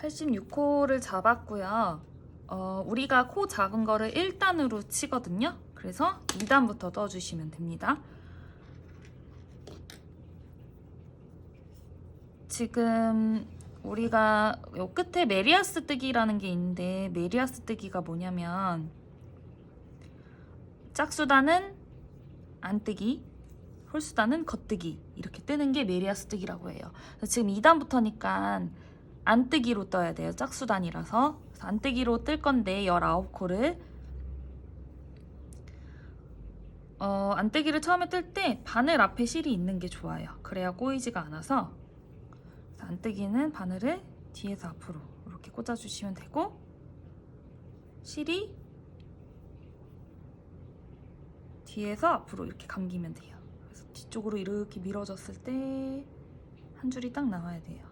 86코를 잡았고요. 어, 우리가 코 작은 거를 1단으로 치거든요. 그래서 2단부터 떠주시면 됩니다. 지금 우리가 요 끝에 메리아스 뜨기라는 게 있는데 메리아스 뜨기가 뭐냐면 짝수단은 안 뜨기, 홀수단은 겉뜨기 이렇게 뜨는 게 메리아스 뜨기라고 해요. 지금 2단부터니까 안뜨기로 떠야 돼요. 짝수단이라서 그래서 안뜨기로 뜰 건데 19코를 어, 안뜨기를 처음에 뜰 때 바늘 앞에 실이 있는 게 좋아요. 그래야 꼬이지가 않아서 안뜨기는 바늘을 뒤에서 앞으로 이렇게 꽂아주시면 되고 실이 뒤에서 앞으로 이렇게 감기면 돼요. 그래서 뒤쪽으로 이렇게 밀어줬을 때 한 줄이 딱 나와야 돼요.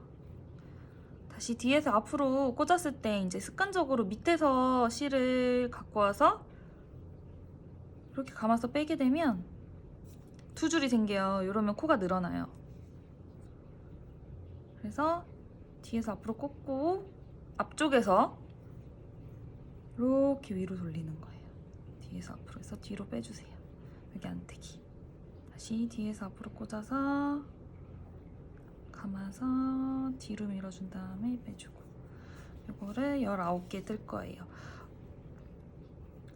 다시 뒤에서 앞으로 꽂았을 때 이제 습관적으로 밑에서 실을 갖고 와서 이렇게 감아서 빼게 되면 두 줄이 생겨요. 이러면 코가 늘어나요. 그래서 뒤에서 앞으로 꽂고 앞쪽에서 이렇게 위로 돌리는 거예요. 뒤에서 앞으로 해서 뒤로 빼주세요. 여기 안뜨기. 다시 뒤에서 앞으로 꽂아서 감아서 뒤로 밀어준 다음에 빼주고 이거를 19개 뜰 거예요.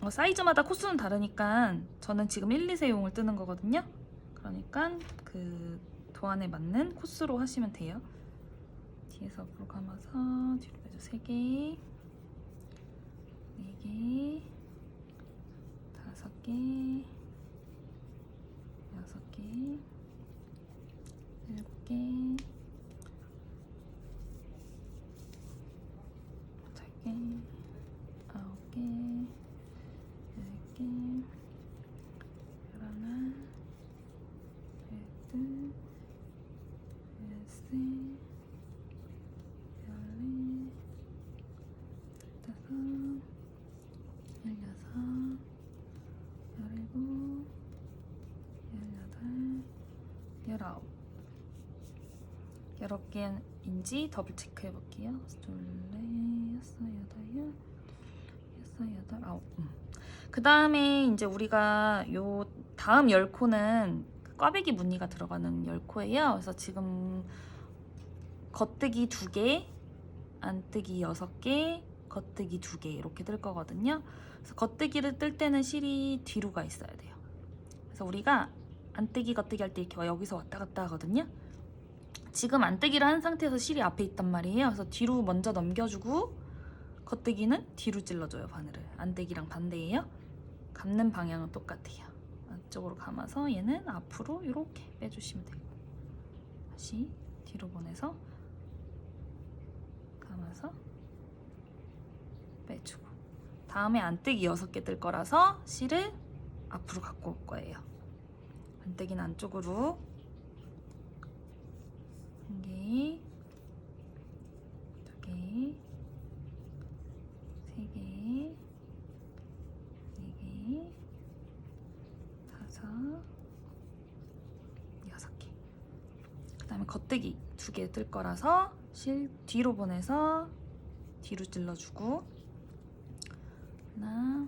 어, 사이즈마다 코스는 다르니까 저는 지금 1, 2세용을 뜨는 거거든요. 그러니까 그 도안에 맞는 코스로 하시면 돼요. 뒤에서 앞으로 감아서 뒤로 빼줘 3개 4개 5개 6개 7개 8개 9개 10개 열하나 열둘 열셋 열넷 열다섯 열여섯 열일곱 열여덟 열아홉 여러 개인지 더블 체크 해 볼게요. 둘, 넷, 여섯, 여덟, 열, 여섯, 여덟, 아홉. 그 다음에 이제 우리가 요 다음 열 코는 꽈배기 무늬가 들어가는 열 코예요. 그래서 지금 겉뜨기 두 개, 안뜨기 여섯 개, 겉뜨기 두개 이렇게 뜰 거거든요. 그래서 겉뜨기를 뜰 때는 실이 뒤로 가 있어야 돼요. 그래서 우리가 안뜨기 겉뜨기 할 때 이렇게 여기서 왔다 갔다 하거든요. 지금 안뜨기를 한 상태에서 실이 앞에 있단 말이에요. 그래서 뒤로 먼저 넘겨주고 겉뜨기는 뒤로 찔러줘요 바늘을. 안뜨기랑 반대예요. 감는 방향은 똑같아요. 안쪽으로 감아서 얘는 앞으로 이렇게 빼주시면 되고 다시 뒤로 보내서 감아서 빼주고 다음에 안뜨기 6개 뜰 거라서 실을 앞으로 갖고 올 거예요. 안뜨기는 안쪽으로 한 개, 두 개, 세 개, 네 개, 다섯, 여섯 개. 그 다음에 겉뜨기 두 개 뜰 거라서 실 뒤로 보내서 뒤로 찔러주고 하나,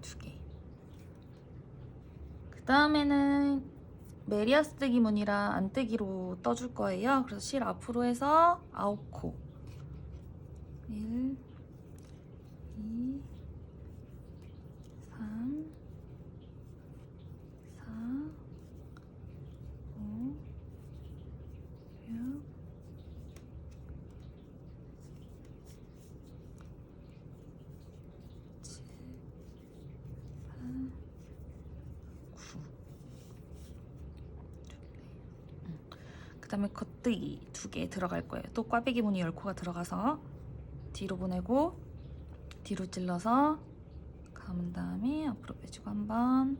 두 개. 그 다음에는 메리아스 뜨기 무늬라 안뜨기로 떠줄 거예요. 그래서 실 앞으로 해서 아홉 코. 1, 2, 3, 4, 5, 6, 7, 8, 9. 그 다음에 겉뜨기 두 개 들어갈 거예요. 또 꽈배기 무늬 열 코가 들어가서 뒤로 보내고 뒤로 찔러서 감은 다음에 앞으로 빼주고 한 번,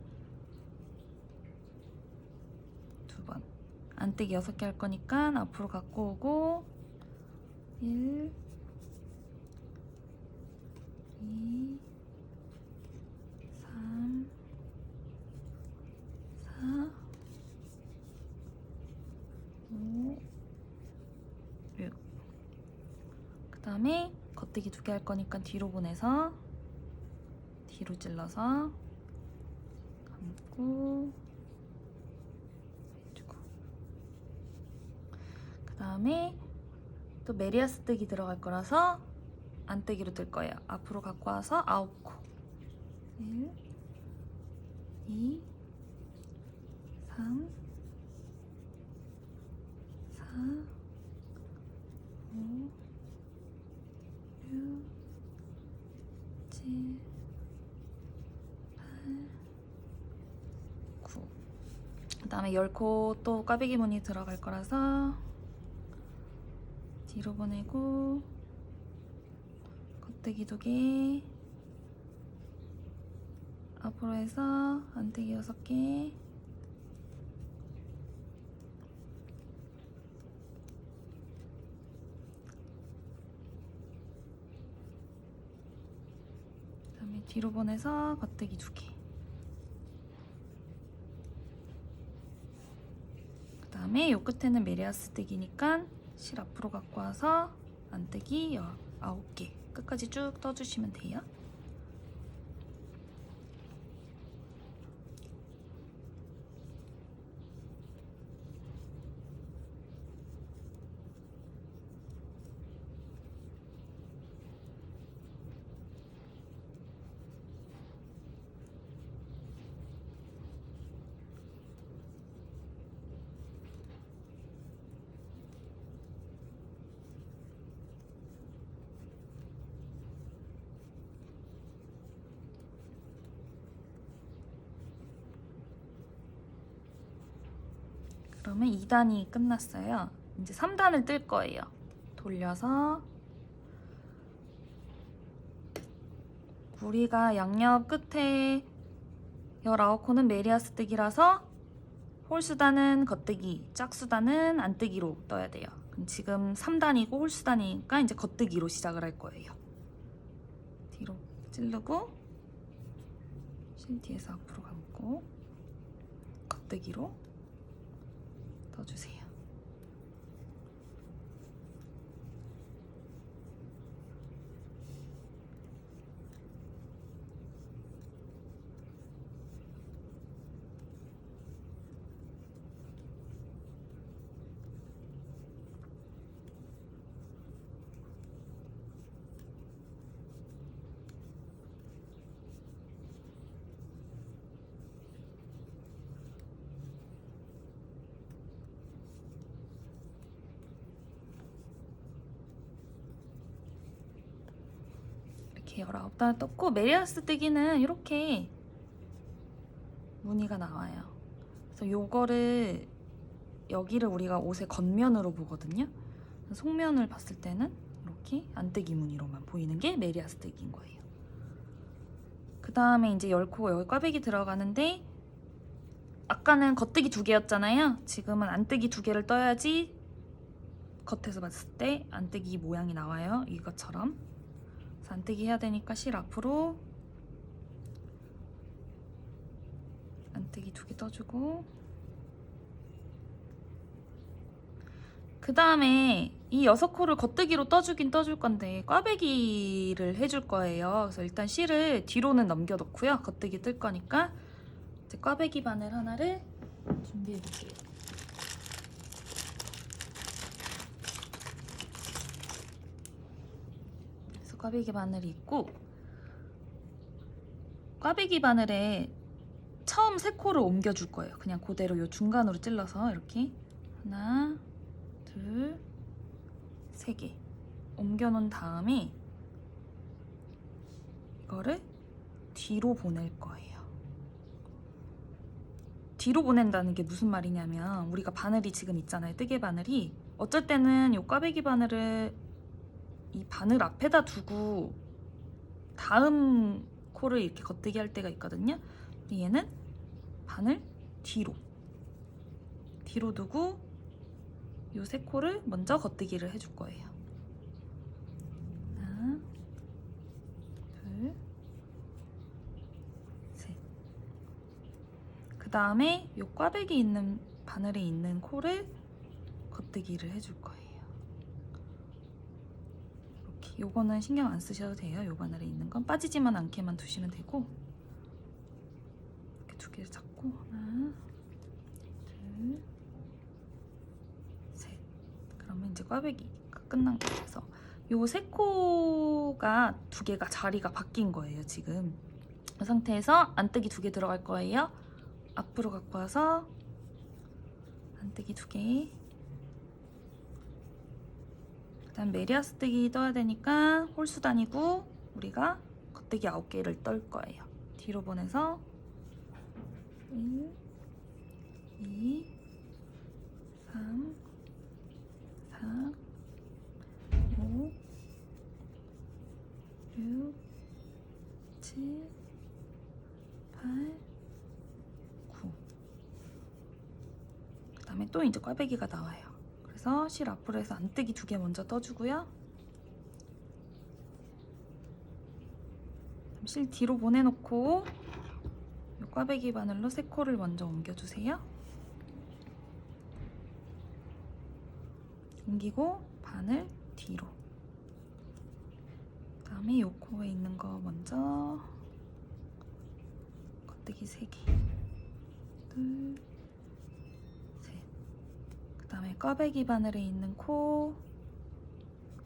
두 번. 안뜨기 여섯 개 할 거니까 앞으로 갖고 오고 1, 2, 3, 4, 5, 다음에 겉대기 두 개 할 거니까 뒤로 보내서 뒤로 찔러서 감고 그 다음에 또 메리아스 뜨기 들어갈 거라서 안뜨기로 뜰 거예요. 앞으로 갖고 와서 아홉 코 1, 2, 3, 4, 5, 6, 7, 8, 9. 그 다음에 10코 또 꽈배기 무늬 들어갈 거라서 뒤로 보내고 겉대기 두 개, 앞으로 해서 안뜨기 여섯 개, 그다음에 뒤로 보내서 겉대기 두 개. 그 다음에 요 끝에는 메리아스 뜨기니까 실 앞으로 갖고 와서 안뜨기 여- 아홉 개. 끝까지 쭉 떠주시면 돼요. 그러면 2단이 끝났어요. 이제 3단을 뜰 거예요. 돌려서 우리가 양옆 끝에 19코는 메리아스 뜨기라서 홀수단은 겉뜨기, 짝수단은 안뜨기로 떠야 돼요. 그럼 지금 3단이고 홀수단이니까 이제 겉뜨기로 시작을 할 거예요. 뒤로 찌르고 실 뒤에서 앞으로 감고 겉뜨기로 떠주세요. 이렇게 19단 떴고 메리아스 뜨기는 이렇게 무늬가 나와요. 그래서 요거를 여기를 우리가 옷의 겉면으로 보거든요. 속면을 봤을 때는 이렇게 안뜨기 무늬로만 보이는 게 메리아스 뜨기인 거예요. 그 다음에 이제 열코 여기 꽈배기 들어가는데 아까는 겉뜨기 두 개였잖아요. 지금은 안뜨기 두 개를 떠야지 겉에서 봤을 때 안뜨기 모양이 나와요. 이것처럼. 안뜨기 해야 되니까 실 앞으로 안뜨기 두 개 떠주고 그 다음에 이 여섯 코를 겉뜨기로 떠주긴 떠줄 건데 꽈배기를 해줄 거예요. 그래서 일단 실을 뒤로는 넘겨놓고요. 겉뜨기 뜰 거니까 이제 꽈배기 바늘 하나를 준비해 볼게요. 그래서 꽈배기 바늘이 있고 꽈배기 바늘에 처음 세 코를 옮겨줄 거예요. 그냥 그대로 요 중간으로 찔러서 이렇게 하나, 둘, 세 개 옮겨놓은 다음에 이거를 뒤로 보낼 거예요. 뒤로 보낸다는 게 무슨 말이냐면 우리가 바늘이 지금 있잖아요. 뜨개 바늘이 어쩔 때는 요 꽈배기 바늘을 이 바늘 앞에다 두고 다음 코를 이렇게 겉뜨기 할 때가 있거든요. 얘는 바늘 뒤로 뒤로 두고 요 세 코를 먼저 겉뜨기를 해줄 거예요. 하나, 둘, 셋. 그 다음에 요 꽈배기 있는 바늘에 있는 코를 겉뜨기를 해줄 거예요. 요거는 신경 안 쓰셔도 돼요. 요 바늘에 있는 건 빠지지만 않게만 두시면 되고 이렇게 두 개를 잡고 하나, 둘, 셋. 그러면 이제 꽈배기가 끝난. 그래서 요 세 코가 두 개가 자리가 바뀐 거예요. 지금 이 상태에서 안뜨기 두 개 들어갈 거예요. 앞으로 갖고 와서 안뜨기 두 개. 그다음 메리아스 뜨기 떠야 되니까 홀수 다니고 우리가 겉뜨기 9개를 떨 거예요. 뒤로 보내서 1 2 3 4 5 6 7 8 9 그 다음에 또 이제 꽈배기가 나와요. 그래서 실 앞으로 해서 안뜨기 두 개 먼저 떠주고요. 실 뒤로 보내놓고 요 꽈배기 바늘로 세 코를 먼저 옮겨주세요. 옮기고 바늘 뒤로. 그 다음에 요 코에 있는 거 먼저 겉뜨기 세 개. 둘, 셋. 그다음에 꽈배기 바늘에 있는 코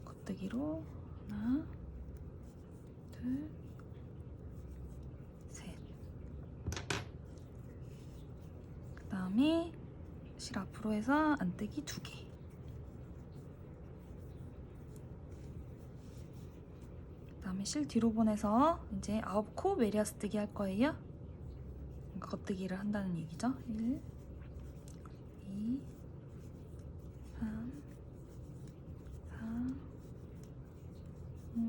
겉뜨기로 하나, 둘, 셋. 그다음에 실 앞으로 해서 안뜨기 두 개. 그다음에 실 뒤로 보내서 이제 아홉 코 메리아스 뜨기 할 거예요. 그러니까 겉뜨기를 한다는 얘기죠. 1 2 3 4 5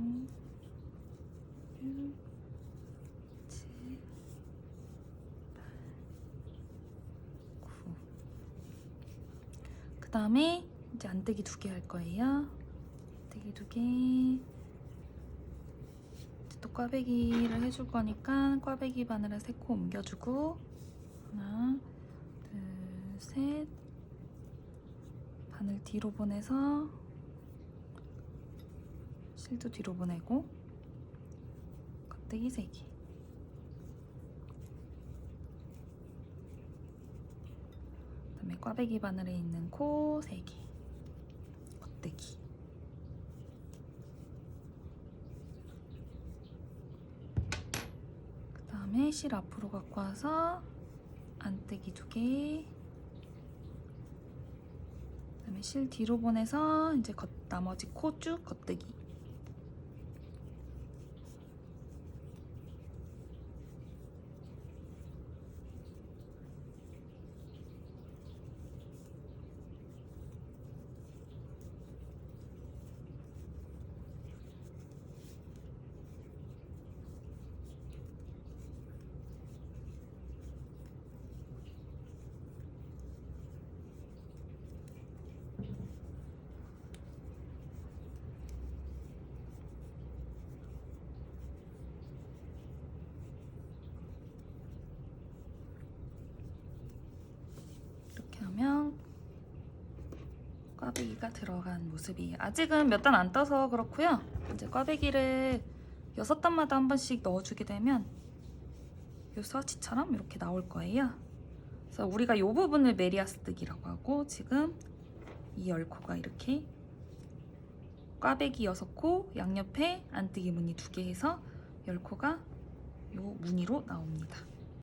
6 7 8 9 그 다음에 이제 안뜨기 두 개 할 거예요. 안뜨기 두 개. 이제 또 꽈배기를 해줄 거니까 꽈배기 바늘에 세코 옮겨주고 하나, 둘, 셋. 바늘 뒤로 보내서 실도 뒤로 보내고 겉뜨기 세 개. 그다음에 꽈배기 바늘에 있는 코세 개. 겉뜨기. 그다음에 실 앞으로 갖고 와서 안뜨기 두 개. 그다음에 실 뒤로 보내서 이제 겉, 나머지 코 쭉 겉뜨기. 이렇게 하면 꽈배기가 들어간 모습이에요. 아직은 몇 단 안 떠서 그렇고요. 이제 꽈배기를 여섯 단마다 한 번씩 넣어주게 되면 요 스와치처럼 이렇게 나올 거예요. 그래서 우리가 이 부분을 메리아스 뜨기라고 하고 지금 이 열코가 이렇게 꽈배기 여섯 코 양옆에 안뜨기 무늬 두개 해서 열코가 요 무늬로 나옵니다.